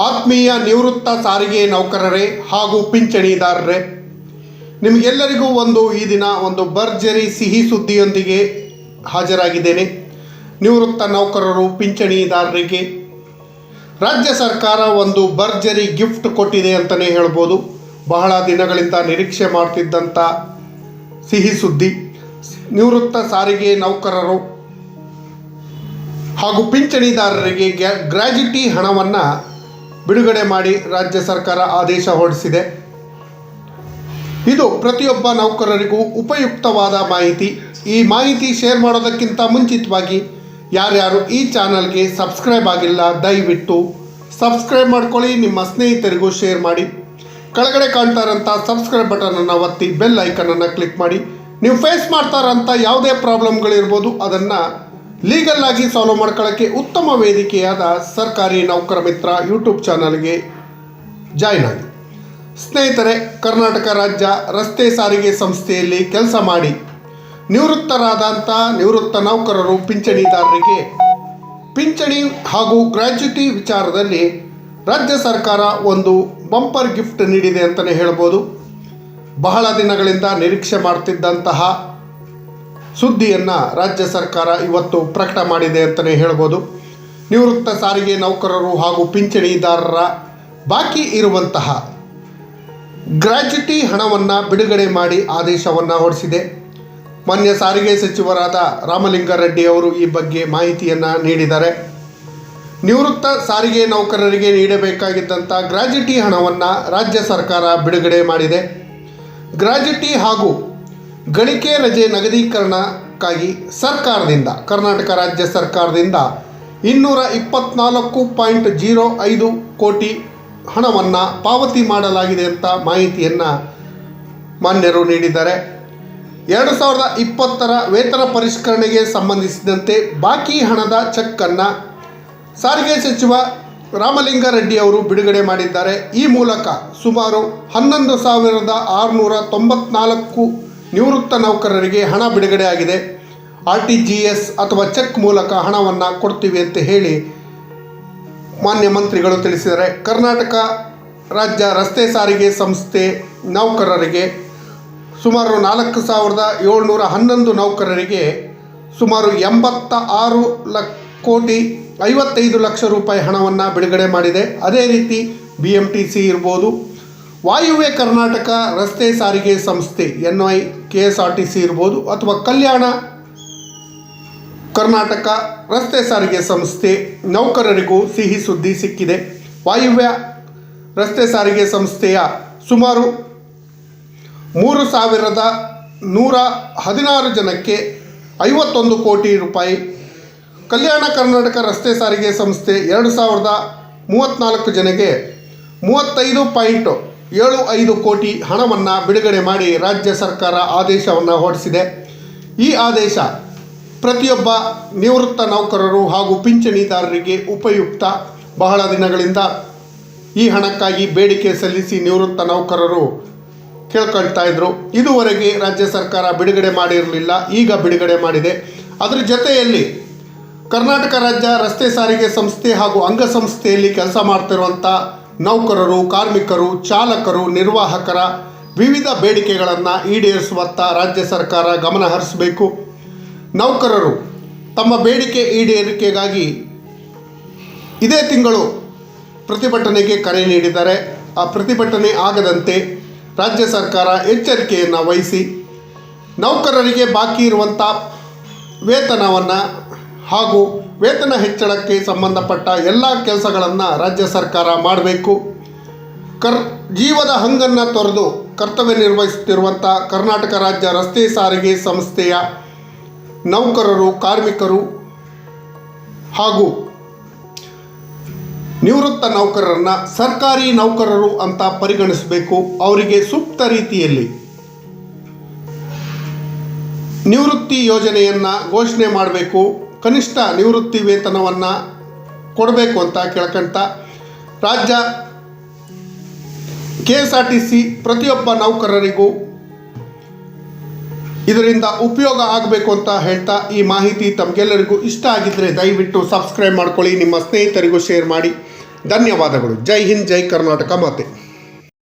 ಆತ್ಮೀಯ ನಿವೃತ್ತ ಸಾರಿಗೆ ನೌಕರರೇ ಹಾಗೂ ಪಿಂಚಣಿದಾರರೇ, ನಿಮಗೆಲ್ಲರಿಗೂ ಒಂದು ಈ ದಿನ ಒಂದು ಭರ್ಜರಿ ಸಿಹಿ ಸುದ್ದಿಯೊಂದಿಗೆ ಹಾಜರಾಗಿದ್ದೇನೆ. ನಿವೃತ್ತ ನೌಕರರು, ಪಿಂಚಣಿದಾರರಿಗೆ ರಾಜ್ಯ ಸರ್ಕಾರ ಒಂದು ಭರ್ಜರಿ ಗಿಫ್ಟ್ ಕೊಟ್ಟಿದೆ ಅಂತಲೇ ಹೇಳ್ಬೋದು. ಬಹಳ ದಿನಗಳಿಂದ ನಿರೀಕ್ಷೆ ಮಾಡ್ತಿದ್ದಂಥ ಸಿಹಿ ಸುದ್ದಿ. ನಿವೃತ್ತ ಸಾರಿಗೆ ನೌಕರರು ಹಾಗೂ ಪಿಂಚಣಿದಾರರಿಗೆ ಗ್ರ್ಯಾಜುಟಿ ಹಣವನ್ನು ಬಿಡುಗಡೆ ಮಾಡಿ ರಾಜ್ಯ ಸರ್ಕಾರ ಆದೇಶ ಹೊರಡಿಸಿದೆ. ಇದು ಪ್ರತಿಯೊಬ್ಬ ನೌಕರರಿಗೂ ಉಪಯುಕ್ತವಾದ ಮಾಹಿತಿ. ಈ ಮಾಹಿತಿ ಶೇರ್ ಮಾಡೋದಕ್ಕಿಂತ ಮುಂಚಿತವಾಗಿ ಯಾರ್ಯಾರು ಈ ಚಾನಲ್ಗೆ ಸಬ್ಸ್ಕ್ರೈಬ್ ಆಗಿಲ್ಲ, ದಯವಿಟ್ಟು ಸಬ್ಸ್ಕ್ರೈಬ್ ಮಾಡ್ಕೊಳ್ಳಿ, ನಿಮ್ಮ ಸ್ನೇಹಿತರಿಗೂ ಶೇರ್ ಮಾಡಿ. ಕೆಳಗಡೆ ಕಾಣ್ತಾ ಇರೋಂಥ ಸಬ್ಸ್ಕ್ರೈಬ್ ಬಟನನ್ನು ಒತ್ತಿ, ಬೆಲ್ ಐಕನನ್ನು ಕ್ಲಿಕ್ ಮಾಡಿ. ನೀವು ಫೇಸ್ ಮಾಡ್ತಾರಂಥ ಯಾವುದೇ ಪ್ರಾಬ್ಲಮ್ಗಳಿರ್ಬೋದು, ಅದನ್ನು ಲೀಗಲ್ ಆಗಿ ಸಾಲ್ವ್ ಮಾಡ್ಕೊಳ್ಳೋಕ್ಕೆ ಉತ್ತಮ ವೇದಿಕೆಯಾದ ಸರ್ಕಾರಿ ನೌಕರ ಮಿತ್ರ ಯೂಟ್ಯೂಬ್ ಚಾನಲ್ಗೆ ಜಾಯ್ನ್ ಆಗಿ. ಸ್ನೇಹಿತರೆ, ಕರ್ನಾಟಕ ರಾಜ್ಯ ರಸ್ತೆ ಸಾರಿಗೆ ಸಂಸ್ಥೆಯಲ್ಲಿ ಕೆಲಸ ಮಾಡಿ ನಿವೃತ್ತರಾದಂಥ ನಿವೃತ್ತ ನೌಕರರು ಪಿಂಚಣಿದಾರರಿಗೆ ಪಿಂಚಣಿ ಹಾಗೂ ಗ್ರ್ಯಾಚ್ಯುಟಿ ವಿಚಾರದಲ್ಲಿ ರಾಜ್ಯ ಸರ್ಕಾರ ಒಂದು ಬಂಪರ್ ಗಿಫ್ಟ್ ನೀಡಿದೆ ಅಂತಲೇ ಹೇಳ್ಬೋದು. ಬಹಳ ದಿನಗಳಿಂದ ನಿರೀಕ್ಷೆ ಮಾಡ್ತಿದ್ದಂತಹ ಸುದ್ದಿಯನ್ನು ರಾಜ್ಯ ಸರ್ಕಾರ ಇವತ್ತು ಪ್ರಕಟ ಮಾಡಿದೆ ಅಂತಲೇ ಹೇಳ್ಬೋದು. ನಿವೃತ್ತ ಸಾರಿಗೆ ನೌಕರರು ಹಾಗೂ ಪಿಂಚಣಿದಾರರ ಬಾಕಿ ಇರುವಂತಹ ಗ್ರಾಚ್ಯುಟಿ ಹಣವನ್ನು ಬಿಡುಗಡೆ ಮಾಡಿ ಆದೇಶವನ್ನು ಹೊರಡಿಸಿದೆ. ಮಾನ್ಯ ಸಾರಿಗೆ ಸಚಿವರಾದ ರಾಮಲಿಂಗಾರೆಡ್ಡಿ ಅವರು ಈ ಬಗ್ಗೆ ಮಾಹಿತಿಯನ್ನು ನೀಡಿದ್ದಾರೆ. ನಿವೃತ್ತ ಸಾರಿಗೆ ನೌಕರರಿಗೆ ನೀಡಬೇಕಾಗಿದ್ದಂಥ ಗ್ರಾಜ್ಯುಟಿ ಹಣವನ್ನು ರಾಜ್ಯ ಸರ್ಕಾರ ಬಿಡುಗಡೆ ಮಾಡಿದೆ. ಗ್ರಾಜ್ಯುಟಿ ಹಾಗೂ ಗಳಿಕೆ ರಜೆ ನಗದೀಕರಣಕ್ಕಾಗಿ ಸರ್ಕಾರದಿಂದ, ಕರ್ನಾಟಕ ರಾಜ್ಯ ಸರ್ಕಾರದಿಂದ ಇನ್ನೂರ ಇಪ್ಪತ್ನಾಲ್ಕು ಪಾಯಿಂಟ್ ಜೀರೋ ಐದು ಕೋಟಿ ಹಣವನ್ನು ಪಾವತಿ ಮಾಡಲಾಗಿದೆ ಅಂತ ಮಾಹಿತಿಯನ್ನು ಮಾನ್ಯರು ನೀಡಿದ್ದಾರೆ. ಎರಡು ಸಾವಿರದ ಇಪ್ಪತ್ತರ ವೇತನ ಪರಿಷ್ಕರಣೆಗೆ ಸಂಬಂಧಿಸಿದಂತೆ ಬಾಕಿ ಹಣದ ಚೆಕ್ಕನ್ನು ಸಾರಿಗೆ ಸಚಿವ ರಾಮಲಿಂಗಾರೆಡ್ಡಿ ಅವರು ಬಿಡುಗಡೆ ಮಾಡಿದ್ದಾರೆ. ಈ ಮೂಲಕ ಸುಮಾರು ಹನ್ನೊಂದು ಸಾವಿರದ ಆರುನೂರ ತೊಂಬತ್ನಾಲ್ಕು ನಿವೃತ್ತ ನೌಕರರಿಗೆ ಹಣ ಬಿಡುಗಡೆ ಆಗಿದೆ. ಆರ್ ಟಿ ಜಿ ಎಸ್ ಅಥವಾ ಚೆಕ್ ಮೂಲಕ ಹಣವನ್ನು ಕೊಡ್ತೀವಿ ಅಂತ ಹೇಳಿ ಮಾನ್ಯ ಮಂತ್ರಿಗಳು ತಿಳಿಸಿದ್ದಾರೆ. ಕರ್ನಾಟಕ ರಾಜ್ಯ ರಸ್ತೆ ಸಾರಿಗೆ ಸಂಸ್ಥೆ ನೌಕರರಿಗೆ ಸುಮಾರು ನಾಲ್ಕು ಸಾವಿರದ ಏಳ್ನೂರ ಹನ್ನೊಂದು ನೌಕರರಿಗೆ ಸುಮಾರು ಎಂಬತ್ತ ಆರು ಲ ಕೋಟಿ ಐವತ್ತೈದು ಲಕ್ಷ ರೂಪಾಯಿ ಹಣವನ್ನು ಬಿಡುಗಡೆ ಮಾಡಿದೆ. ಅದೇ ರೀತಿ ಬಿ ಎಂ ಟಿ ಸಿ ಇರ್ಬೋದು ವಾಯುವ್ಯ ಕರ್ನಾಟಕ ರಸ್ತೆ ಸಾರಿಗೆ ಸಂಸ್ಥೆ N I K S R T C ಇರ್ಬೋದು ಅಥವಾ ಕಲ್ಯಾಣ ಕರ್ನಾಟಕ ರಸ್ತೆ ಸಾರಿಗೆ ಸಂಸ್ಥೆ ನೌಕರರಿಗೂ ಸಿಹಿ ಸುದ್ದಿ ಸಿಕ್ಕಿದೆ. ವಾಯುವ್ಯ ರಸ್ತೆ ಸಾರಿಗೆ ಸಂಸ್ಥೆಯ ಸುಮಾರು ಮೂರು ಸಾವಿರದ ನೂರ ಹದಿನಾರು ಜನಕ್ಕೆ ಐವತ್ತೊಂದು ಕೋಟಿ ರೂಪಾಯಿ ಕಲ್ಯಾಣ ಕರ್ನಾಟಕ ರಸ್ತೆ ಸಾರಿಗೆ ಸಂಸ್ಥೆ ಎರಡು ಸಾವಿರದ ಮೂವತ್ತ್ನಾಲ್ಕು ಜನಕ್ಕೆ ಮೂವತ್ತೈದು ಪಾಯಿಂಟ್ ಏಳು ಐದು ಕೋಟಿ ಹಣವನ್ನು ಬಿಡುಗಡೆ ಮಾಡಿ ರಾಜ್ಯ ಸರ್ಕಾರ ಆದೇಶವನ್ನು ಹೊರಡಿಸಿದೆ. ಈ ಆದೇಶ ಪ್ರತಿಯೊಬ್ಬ ನಿವೃತ್ತ ನೌಕರರು ಹಾಗೂ ಪಿಂಚಣಿದಾರರಿಗೆ ಉಪಯುಕ್ತ. ಬಹಳ ದಿನಗಳಿಂದ ಈ ಹಣಕ್ಕಾಗಿ ಬೇಡಿಕೆ ಸಲ್ಲಿಸಿ ನಿವೃತ್ತ ನೌಕರರು ಕೇಳ್ಕೊಳ್ತಾ ಇದ್ರು. ಇದುವರೆಗೆ ರಾಜ್ಯ ಸರ್ಕಾರ ಬಿಡುಗಡೆ ಮಾಡಿರಲಿಲ್ಲ, ಈಗ ಬಿಡುಗಡೆ ಮಾಡಿದೆ. ಅದರ ಜೊತೆಯಲ್ಲಿ ಕರ್ನಾಟಕ ರಾಜ್ಯ ರಸ್ತೆ ಸಾರಿಗೆ ಸಂಸ್ಥೆ ಹಾಗೂ ಅಂಗಸಂಸ್ಥೆಯಲ್ಲಿ ಕೆಲಸ ಮಾಡ್ತಿರುವಂಥ ನೌಕರರು, ಕಾರ್ಮಿಕರು, ಚಾಲಕರು, ನಿರ್ವಾಹಕರ ವಿವಿಧ ಬೇಡಿಕೆಗಳನ್ನು ಈಡೇರಿಸುವತ್ತ ರಾಜ್ಯ ಸರ್ಕಾರ ಗಮನ ಹರಿಸಬೇಕು. ನೌಕರರು ತಮ್ಮ ಬೇಡಿಕೆ ಈಡೇರಿಕೆಗಾಗಿ ಇದೇ ತಿಂಗಳು ಪ್ರತಿಭಟನೆಗೆ ಕರೆ ನೀಡಿದ್ದಾರೆ ಆ ಪ್ರತಿಭಟನೆ ಆಗದಂತೆ ರಾಜ್ಯ ಸರ್ಕಾರ ಎಚ್ಚರಿಕೆಯನ್ನು ವಹಿಸಿ, ನೌಕರರಿಗೆ ಬಾಕಿ ಇರುವಂಥ ವೇತನವನ್ನು ಹಾಗೂ ವೇತನ ಹೆಚ್ಚಳಕ್ಕೆ ಸಂಬಂಧಪಟ್ಟ ಎಲ್ಲ ಕೆಲಸಗಳನ್ನು ರಾಜ್ಯ ಸರ್ಕಾರ ಮಾಡಬೇಕು. ಕರ್, ಜೀವದ ಹಂಗನ್ನು ತೊರೆದು ಕರ್ತವ್ಯ ನಿರ್ವಹಿಸುತ್ತಿರುವಂಥ ಕರ್ನಾಟಕ ರಾಜ್ಯ ರಸ್ತೆ ಸಾರಿಗೆ ಸಂಸ್ಥೆಯ ನೌಕರರು, ಕಾರ್ಮಿಕರು ಹಾಗೂ ನಿವೃತ್ತ ನೌಕರರನ್ನು ಸರ್ಕಾರಿ ನೌಕರರು ಅಂತ ಪರಿಗಣಿಸಬೇಕು ಅವರಿಗೆ ಸೂಕ್ತ ರೀತಿಯಲ್ಲಿ. ನಿವೃತ್ತಿ ಯೋಜನೆಯನ್ನು ಘೋಷಣೆ ಮಾಡಬೇಕು. ಕನಿಷ್ಠ ನಿವೃತ್ತಿ ವೇತನವನ್ನು ಕೊಡಬೇಕು ಅಂತ ಕೇಳ್ಕೊಂತ ರಾಜ್ಯ K S R T C ಪ್ರತಿಯೊಬ್ಬ ನೌಕರರಿಗೂ ಇದರಿಂದ ಉಪಯೋಗ ಆಗಬೇಕು ಅಂತ ಹೇಳ್ತಾ ಈ ಮಾಹಿತಿ ತಮಗೆಲ್ಲರಿಗೂ ಇಷ್ಟ ಆಗಿದ್ದರೆ ದಯವಿಟ್ಟು ಸಬ್ಸ್ಕ್ರೈಬ್ ಮಾಡ್ಕೊಳ್ಳಿ, ನಿಮ್ಮ ಸ್ನೇಹಿತರಿಗೂ ಶೇರ್ ಮಾಡಿ. ಧನ್ಯವಾದಗಳು. ಜೈ ಹಿಂದ್, ಜೈ ಕರ್ನಾಟಕ ಮಾತೆ.